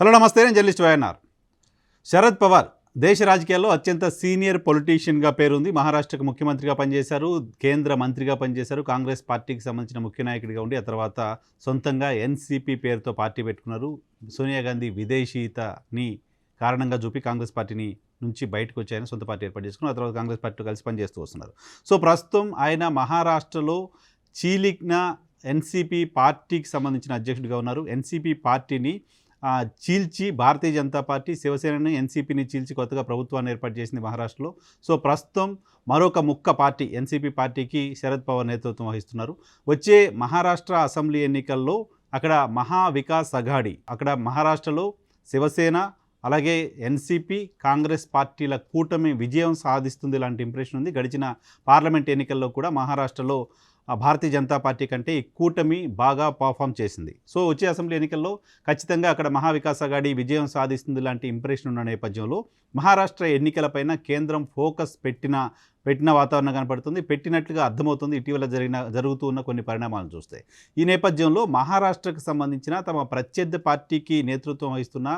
Hello నమస్తే నేను journalist YNR Sharad Pawar దేశ రాజకీయాల్లో అత్యంత సీనియర్ పొలిటీషియన్గా పేరుంది. మహారాష్ట్రకు ముఖ్యమంత్రిగా పనిచేశారు కేంద్ర మంత్రిగా పనిచేశారు కాంగ్రెస్ పార్టీకి సంబంధించిన ముఖ్య నాయకుడిగా ఉండి ఆ తర్వాత సొంతంగా ఎన్సీపీ పేరుతో పార్టీ పెట్టుకున్నారు. సోనియా గాంధీ విదేశీయతని కారణంగా చూపి కాంగ్రెస్ పార్టీని నుంచి బయటకు వచ్చి ఆయన సొంత పార్టీ ఏర్పాటు చేసుకున్నారు. ఆ తర్వాత కాంగ్రెస్ పార్టీతో కలిసి పనిచేస్తూ వస్తున్నారు. సో ప్రస్తుతం ఆయన మహారాష్ట్రలో చీలిక్న ఎన్సీపీ పార్టీకి సంబంధించిన అధ్యక్షుడిగా ఉన్నారు. ఎన్సీపీ పార్టీని చీల్చి భారతీయ జనతా పార్టీ శివసేనను ఎన్సీపీని చీల్చి కొత్తగా ప్రభుత్వాన్ని ఏర్పాటు చేసింది మహారాష్ట్రలో. సో ప్రస్తుతం మరొక ముక్క పార్టీ ఎన్సీపీ పార్టీకి శరద్ పవార్ నేతృత్వం వహిస్తున్నారు. వచ్చే మహారాష్ట్ర అసెంబ్లీ ఎన్నికల్లో అక్కడ మహా వికాస్ అఘాడి అక్కడ మహారాష్ట్రలో శివసేన అలాగే ఎన్సీపీ కాంగ్రెస్ పార్టీల కూటమి విజయం సాధిస్తుంది లాంటి ఇంప్రెషన్ ఉంది. గడిచిన పార్లమెంట్ ఎన్నికల్లో కూడా మహారాష్ట్రలో భారతీయ జనతా పార్టీ కంటే ఈ కూటమి బాగా పర్ఫామ్ చేసింది. సో వచ్చే అసెంబ్లీ ఎన్నికల్లో ఖచ్చితంగా అక్కడ మహావికాస్ విజయం సాధిస్తుంది లాంటి ఇంప్రెషన్ ఉన్న నేపథ్యంలో మహారాష్ట్ర ఎన్నికలపైన కేంద్రం ఫోకస్ పెట్టిన పెట్టిన వాతావరణం కనపడుతుంది. పెట్టినట్లుగా అర్థమవుతుంది. ఇటీవల జరిగిన జరుగుతూ ఉన్న కొన్ని పరిణామాలను చూస్తే. ఈ నేపథ్యంలో మహారాష్ట్రకు సంబంధించిన తమ ప్రత్యర్థి పార్టీకి నేతృత్వం వహిస్తున్న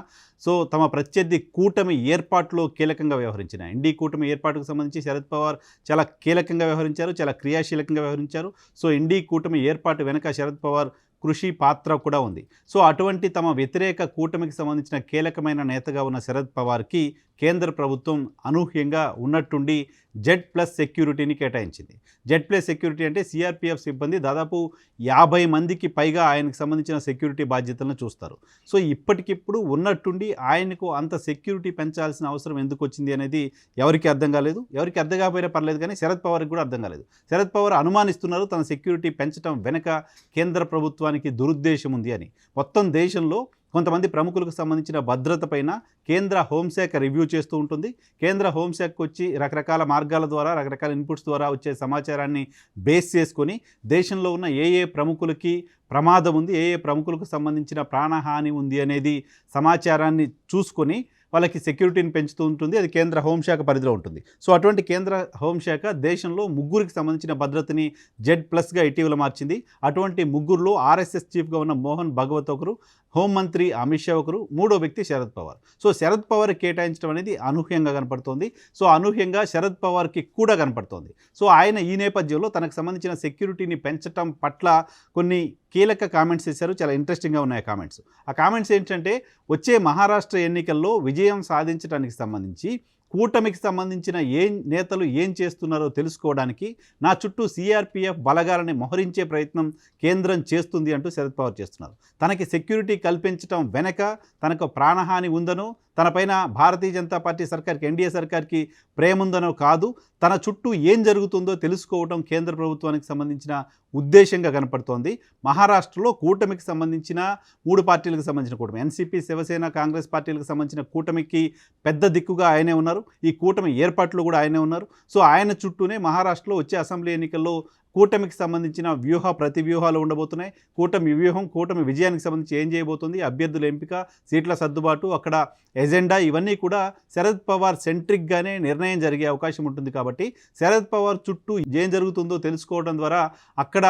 సో తమ ప్రత్యర్థి కూటమి ఏర్పాటులో కీలకంగా వ్యవహరించిన. ఎన్డీ కూటమి ఏర్పాటుకు సంబంధించి శరద్ పవార్ చాలా కీలకంగా వ్యవహరించారు చాలా క్రియాశీలకంగా వ్యవహరించారు. సో ఎన్డీ కూటమి ఏర్పాటు వెనుక శరద్ పవార్ కృషి పాత్ర కూడా ఉంది. సో అటువంటి తమ వ్యతిరేక కూటమికి సంబంధించిన కీలకమైన నేతగా ఉన్న శరద్ పవార్కి కేంద్ర ప్రభుత్వం అనూహ్యంగా ఉన్నట్టుండి జెడ్ ప్లస్ సెక్యూరిటీని కేటాయించింది. జెడ్ ప్లస్ సెక్యూరిటీ అంటే సిఆర్పిఎఫ్ సిబ్బంది దాదాపు యాభై మందికి పైగా ఆయనకు సంబంధించిన సెక్యూరిటీ బాధ్యతలను చూస్తారు. సో ఇప్పటికిప్పుడు ఉన్నట్టుండి ఆయనకు అంత సెక్యూరిటీ పెంచాల్సిన అవసరం ఎందుకు వచ్చింది అనేది ఎవరికి అర్థం కాలేదు. ఎవరికి అర్థం కాకపోయినా పర్లేదు కానీ శరద్ పవార్కి కూడా అర్థం కాలేదు. శరద్ పవార్ అనుమానిస్తున్నారు తన సెక్యూరిటీ పెంచడం వెనక కేంద్ర ప్రభుత్వానికి దురుద్దేశం ఉంది అని. మొత్తం దేశంలో కొంతమంది ప్రముఖులకు సంబంధించిన భద్రత పైన కేంద్ర హోంశాఖ రివ్యూ చేస్తూ ఉంటుంది. కేంద్ర హోంశాఖకు వచ్చి రకరకాల మార్గాల ద్వారా రకరకాల ఇన్పుట్స్ ద్వారా వచ్చే సమాచారాన్ని బేస్ చేసుకొని దేశంలో ఉన్న ఏ ఏ ప్రముఖులకి ప్రమాదం ఉంది ఏ ఏ ప్రముఖులకు సంబంధించిన ప్రాణహాని ఉంది అనేది సమాచారాన్ని చూసుకొని వాళ్ళకి సెక్యూరిటీని పెంచుతూ ఉంటుంది. అది కేంద్ర హోంశాఖ పరిధిలో ఉంటుంది. సో అటువంటి కేంద్ర హోంశాఖ దేశంలో ముగ్గురికి సంబంధించిన భద్రతని జెడ్ ప్లస్గా ఇటీవల మార్చింది. అటువంటి ముగ్గురులో ఆర్ఎస్ఎస్ చీఫ్గా ఉన్న మోహన్ భగవత్ ఒకరు హోంమంత్రి అమిత్ షా ఒకరు మూడో వ్యక్తి శరద్ పవార్. సో శరద్ పవార్ కేటాయించడం అనేది అనూహ్యంగా కనపడుతోంది. సో అనూహ్యంగా శరద్ పవార్కి కూడా కనపడుతోంది. సో ఆయన ఈ నేపథ్యంలో తనకు సంబంధించిన సెక్యూరిటీని పెంచడం పట్ల కొన్ని కీలక కామెంట్స్ చేశారు. చాలా ఇంట్రెస్టింగ్గా ఉన్నాయి కామెంట్స్. ఆ కామెంట్స్ ఏంటంటే వచ్చే మహారాష్ట్ర ఎన్నికల్లో విజయం సాధించడానికి సంబంధించి కూటమికి సంబంధించిన ఏం నేతలు ఏం చేస్తున్నారో తెలుసుకోవడానికి నా చుట్టూ సిఆర్పిఎఫ్ బలగాలని మోహరించే ప్రయత్నం కేంద్రం చేస్తుంది అంటూ శరద్ పవార్ చేస్తున్నారు. తనకి సెక్యూరిటీ కల్పించడం వెనక తనకు ప్రాణహాని ఉందనో తనపైన భారతీయ జనతా పార్టీ సర్కార్కి ఎన్డీఏ సర్కార్కి ప్రేమ ఉందనో కాదు తన చుట్టూ ఏం జరుగుతుందో తెలుసుకోవడం కేంద్ర ప్రభుత్వానికి సంబంధించిన ఉద్దేశంగా కనపడుతోంది. మహారాష్ట్రలో కూటమికి సంబంధించిన మూడు పార్టీలకు సంబంధించిన కూటమి ఎన్సీపీ శివసేన కాంగ్రెస్ పార్టీలకు సంబంధించిన కూటమికి పెద్ద దిక్కుగా ఆయనే ఉన్నారు. ఈ కూటమి ఏర్పాట్లు కూడా ఆయనే ఉన్నారు. సో ఆయన చుట్టూనే మహారాష్ట్రలో వచ్చే అసెంబ్లీ ఎన్నికల్లో కూటమికి సంబంధించిన వ్యూహ ప్రతి వ్యూహాలు ఉండబోతున్నాయి. కూటమి వ్యూహం కూటమి విజయానికి సంబంధించి ఏం చేయబోతుంది? అభ్యర్థుల ఎంపిక సీట్ల సర్దుబాటు అక్కడ ఎజెండా ఇవన్నీ కూడా శరద్ పవార్ సెంట్రిక్గానే నిర్ణయం జరిగే అవకాశం ఉంటుంది కాబట్టి శరద్ పవార్ చుట్టూ ఏం జరుగుతుందో తెలుసుకోవడం ద్వారా అక్కడ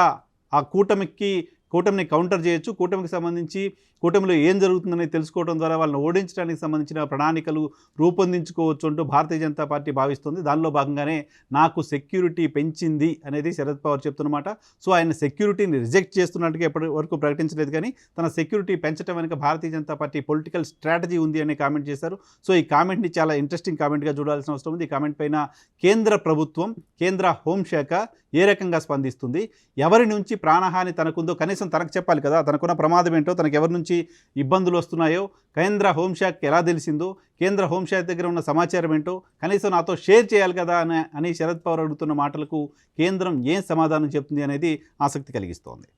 ఆ కూటమికి కూటమిని కౌంటర్ చేయొచ్చు కూటమికి సంబంధించి కూటమిలో ఏం జరుగుతుందని తెలుసుకోవడం ద్వారా వాళ్ళని ఓడించడానికి సంబంధించిన ప్రణాళికలు రూపొందించుకోవచ్చు అంటూ భారతీయ జనతా పార్టీ భావిస్తుంది. దానిలో భాగంగానే నాకు సెక్యూరిటీ పెంచింది అనేది శరద్ పవార్ చెప్తున్నమాట. సో ఆయన సెక్యూరిటీని రిజెక్ట్ చేస్తున్నట్టుగా ఎప్పటి వరకు ప్రకటించలేదు కానీ తన సెక్యూరిటీ పెంచడం వెనుక Bharatiya Janata Party political strategy ఉంది అని కామెంట్ చేశారు. సో ఈ కామెంట్ని చాలా ఇంట్రెస్టింగ్ కామెంట్గా చూడాల్సిన అవసరం ఉంది. ఈ కామెంట్ పైన కేంద్ర ప్రభుత్వం కేంద్ర హోంశాఖ ఏ రకంగా స్పందిస్తుంది? ఎవరి నుంచి ప్రాణహాని తనకుందో కనీసం కనీసం తనకు చెప్పాలి కదా తనకున్న ప్రమాదం ఏంటో తనకు ఎవరి నుంచి ఇబ్బందులు వస్తున్నాయో కేంద్ర హోంశాఖకి ఎలా తెలిసిందో కేంద్ర హోంశాఖ దగ్గర ఉన్న సమాచారం ఏంటో కనీసం నాతో షేర్ చేయాలి కదా అని అని శరద్ పవార్ అడుగుతున్న మాటలకు కేంద్రం ఏం సమాధానం చెప్తుంది అనేది ఆసక్తి కలిగిస్తోంది.